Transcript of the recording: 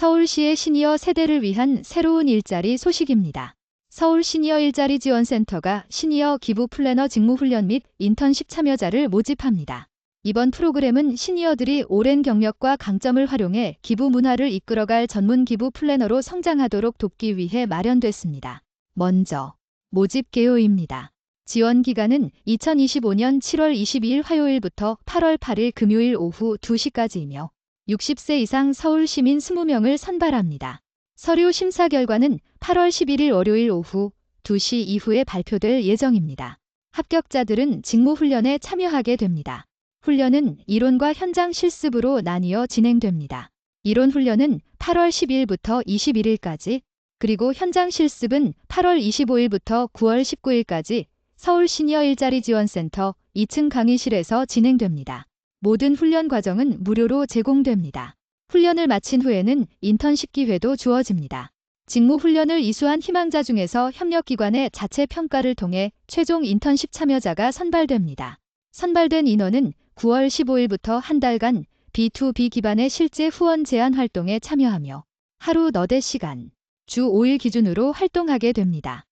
서울시의 시니어 세대를 위한 새로운 일자리 소식입니다. 서울 시니어 일자리 지원센터가 시니어 기부 플래너 직무훈련 및 인턴십 참여자를 모집합니다. 이번 프로그램은 시니어들이 오랜 경력과 강점을 활용해 기부 문화를 이끌어갈 전문 기부 플래너로 성장하도록 돕기 위해 마련됐습니다. 먼저 모집 개요입니다. 지원 기간은 2025년 7월 22일 화요일부터 8월 8일 금요일 오후 2시까지이며 60세 이상 서울 시민 20명을 선발합니다. 서류 심사 결과는 8월 11일 월요일 오후 2시 이후에 발표될 예정입니다. 합격자들은 직무훈련에 참여하게 됩니다. 훈련은 이론과 현장 실습으로 나뉘어 진행됩니다. 이론 훈련은 8월 10일부터 21일까지, 그리고 현장 실습은 8월 25일부터 9월 19일까지 서울 시니어 일자리 지원센터 2층 강의실에서 진행됩니다. 모든 훈련 과정은 무료로 제공됩니다. 훈련을 마친 후에는 인턴십 기회도 주어집니다. 직무 훈련을 이수한 희망자 중에서 협력기관의 자체 평가를 통해 최종 인턴십 참여자가 선발됩니다. 선발된 인원은 9월 15일부터 한 달간 B2B 기반의 실제 후원 제안 활동에 참여하며 하루 너댓 시간, 주 5일 기준으로 활동하게 됩니다.